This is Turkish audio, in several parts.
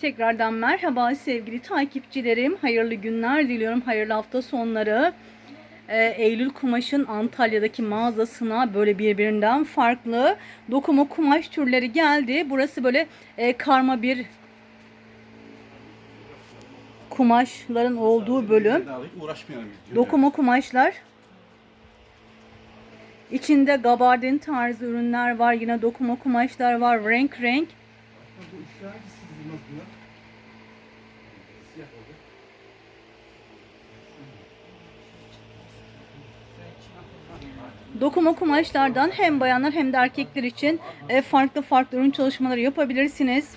Tekrardan merhaba sevgili takipçilerim. Hayırlı günler diliyorum. Hayırlı hafta sonları. Ee, Eylül Kumaş'ın Antalya'daki mağazasına böyle birbirinden farklı dokuma kumaş türleri geldi. Burası böyle e, karma bir kumaşların olduğu bölüm. Dokuma kumaşlar. İçinde gabardin tarzı ürünler var. Yine dokuma kumaşlar var. Renk renk. Dokuma kumaşlardan hem bayanlar hem de erkekler için e, farklı farklı ürün çalışmaları yapabilirsiniz.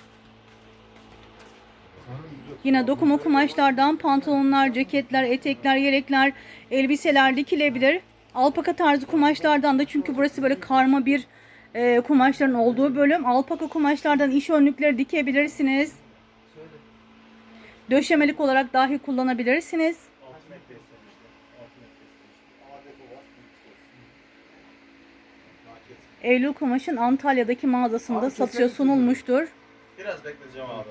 Yine dokuma kumaşlardan pantolonlar, ceketler, etekler, yelekler, elbiseler dikilebilir. Alpaka tarzı kumaşlardan da çünkü burası böyle karma bir e, kumaşların olduğu bölüm. Alpaka kumaşlardan iş önlükleri dikebilirsiniz. Döşemelik olarak dahi kullanabilirsiniz. Eylül Kumaş'ın Antalya'daki mağazasında satışa sunulmuştur. Biraz bekleyeceğim abi.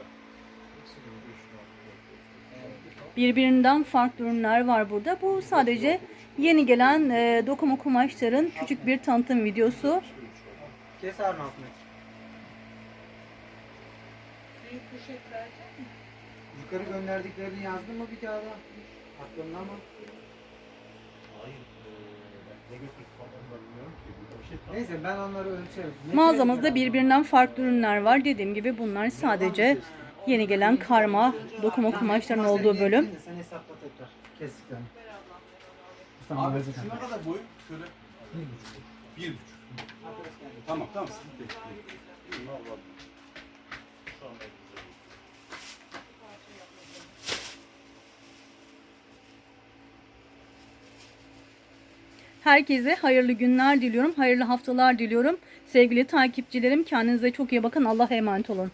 Birbirinden farklı ürünler var burada. Bu sadece yeni gelen e, dokuma kumaşların küçük bir tanıtım videosu. Kes Harun Ahmet. Yukarı gönderdiklerini yazdın mı bir daha da? Aklında mı? Neyse ben onları ölçerim. Ne Mağazamızda birbirinden farklı ürünler var. Dediğim gibi bunlar sadece yeni gelen karma dokuma kumaşların olduğu bölüm. Sen hesapla tekrar kestiklerini. Abi abi, şuna kadar boyun şöyle bir buçuk. Tamam tamam sıkıntı değil. Herkese hayırlı günler diliyorum. Hayırlı haftalar diliyorum. Sevgili takipçilerim kendinize çok iyi bakın. Allah'a emanet olun.